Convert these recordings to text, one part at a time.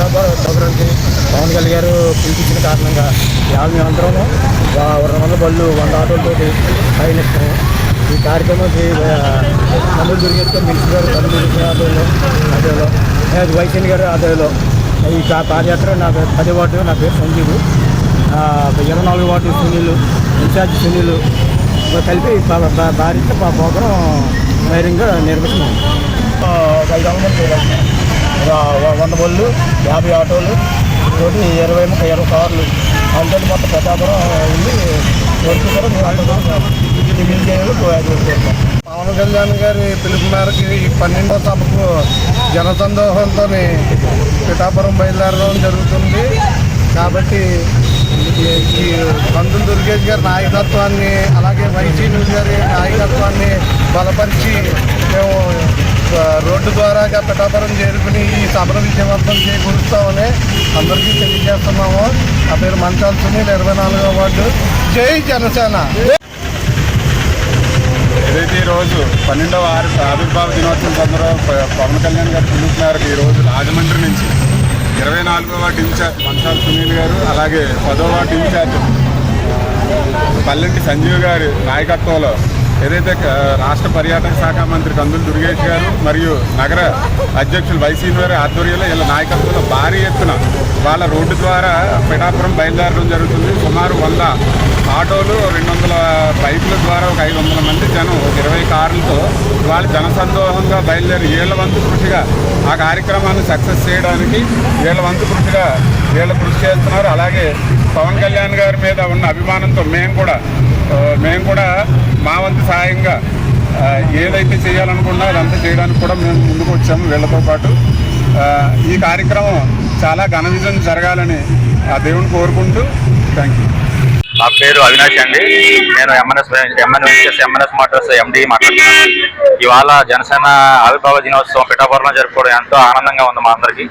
డబ్బులకి పవన్ కళ్యాణ్ గారు పిలిపించిన కారణంగా ఇవాళ మేమందరం రెండు వందల బళ్ళు వంద ఆటోలతో పయనిస్తాము ఈ కార్యక్రమానికి తమ్ముడు దుర్గేశ్వర మినిస్టర్ గారు తమ్ముడు దుర్గేశ్వర ఆధ్వర్యంలో ఆధ్వర్యంలో లేదు వైసీఎన్ గారు ఆధ్వర్యంలో ఈ పాదయాత్ర నా పేరు పది వార్డు నా పేరు సంజీవు. ఇరవై నాలుగు వార్డు సునీలు ఇన్ఛార్జ్ సునీలు కలిపి బా- భారీగా మా ప్రోగ్రాం వైరింగ్గా నిర్మిస్తున్నాం ఐదు వందల వంద బళ్ళు యాభై ఆటోలు తోటి ఇరవై ముప్పై ఇరవై కార్లు. అంతే మొత్తం ప్రతాపురం ఉంది. వరకు కూడా మేము అందరం పవన్ కళ్యాణ్ గారి పిలుపు మేరకు ఈ పన్నెండో సభకు జనసందోహంతో పిఠాపురం బయలుదేరడం జరుగుతుంది. కాబట్టి ఈ- ఈ దుర్గేష్ గారి నాయకత్వాన్ని అలాగే వైసీ న్యూస్ గారి నాయకత్వాన్ని బలపరిచి మేము రోడ్డు ద్వారా పిఠాపురం చేరుకుని ఈ సభను విజయవంతం చేకూరుస్తామని అందరికీ తెలియజేస్తున్నాము. ఆ పేరు మంచాల సునీల్ ఇరవై నాలుగో వార్డు. జై జనసేన. ఏదైతే ఈరోజు పన్నెండవ ఆరు ఆవిర్భావ దినోత్సవం సందర్భంగా పవన్ కళ్యాణ్ గారు పిలుపు మేరకు ఈరోజు రాజమండ్రి నుంచి ఇరవై నాలుగో వార్డు ఇన్ఛార్జ్ మంచాల సునీల్ గారు అలాగే పదో వార్డు ఇన్ఛార్జ్ పల్లెంటి సంజీవ్ గారి నాయకత్వంలో ఏదైతే రాష్ట్ర పర్యాటక శాఖ మంత్రి కందులు దుర్గేష్ గారు మరియు నగర అధ్యక్షులు వైసీపీ వారి ఆధ్వర్యంలో వీళ్ళ నాయకత్వంలో భారీ ఎత్తున వాళ్ళ రోడ్డు ద్వారా పిఠాపురం బయలుదేరడం జరుగుతుంది. సుమారు వంద ఆటోలు రెండు వందల బైకుల ద్వారా ఒక ఐదు వందల మంది జనం ఒక ఇరవై కార్లతో వాళ్ళు జనసందోహంగా బయలుదేరి ఏళ్ళ వంతు కృషిగా ఆ కార్యక్రమాన్ని సక్సెస్ చేయడానికి వీళ్ళ వంతు కృషిగా వీళ్ళు కృషి చేస్తున్నారు. అలాగే పవన్ కళ్యాణ్ గారి మీద ఉన్న అభిమానంతో మేము కూడా మేము కూడా మా వంతు సహాయంగా ఏదైతే చేయాలనుకున్నా అదంతా చేయడానికి కూడా మేము ముందుకు వచ్చాము వీళ్ళతో పాటు. ఈ కార్యక్రమం చాలా ఘన విజయం జరగాలని ఆ దేవుని కోరుకుంటూ థ్యాంక్ యూ నా పేరు అవినాష్ అండి. నేను MNS MNS MNS motors MD మాట్లాడుతున్నాను. ఇవాళ జనసేన ఆవిర్భావ దినోత్సవం పిఠాపురంలో జరుపుకోవడం ఎంతో ఆనందంగా ఉంది మా అందరికీ.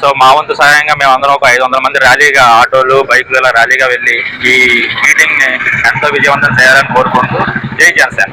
సో మా వంతు సహాయంగా మేము అందరం ఒక ఐదు వందల మంది ర్యాలీగా ఆటోలు బైకులు ఇలా ర్యాలీగా వెళ్ళి ఈ మీటింగ్ని ఎంతో విజయవంతం చేయాలని కోరుకుంటూ జై జనసేన.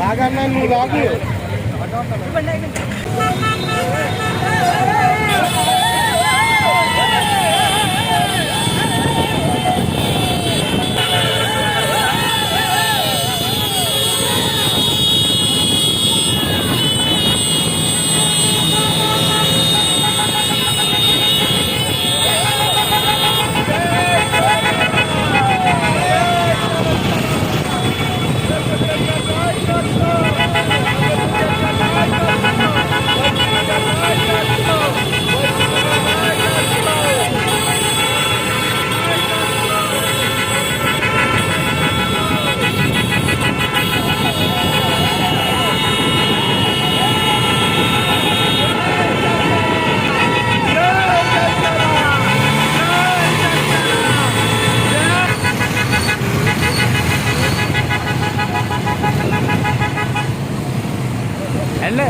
బాగా నువ్వు లాగు. అండ్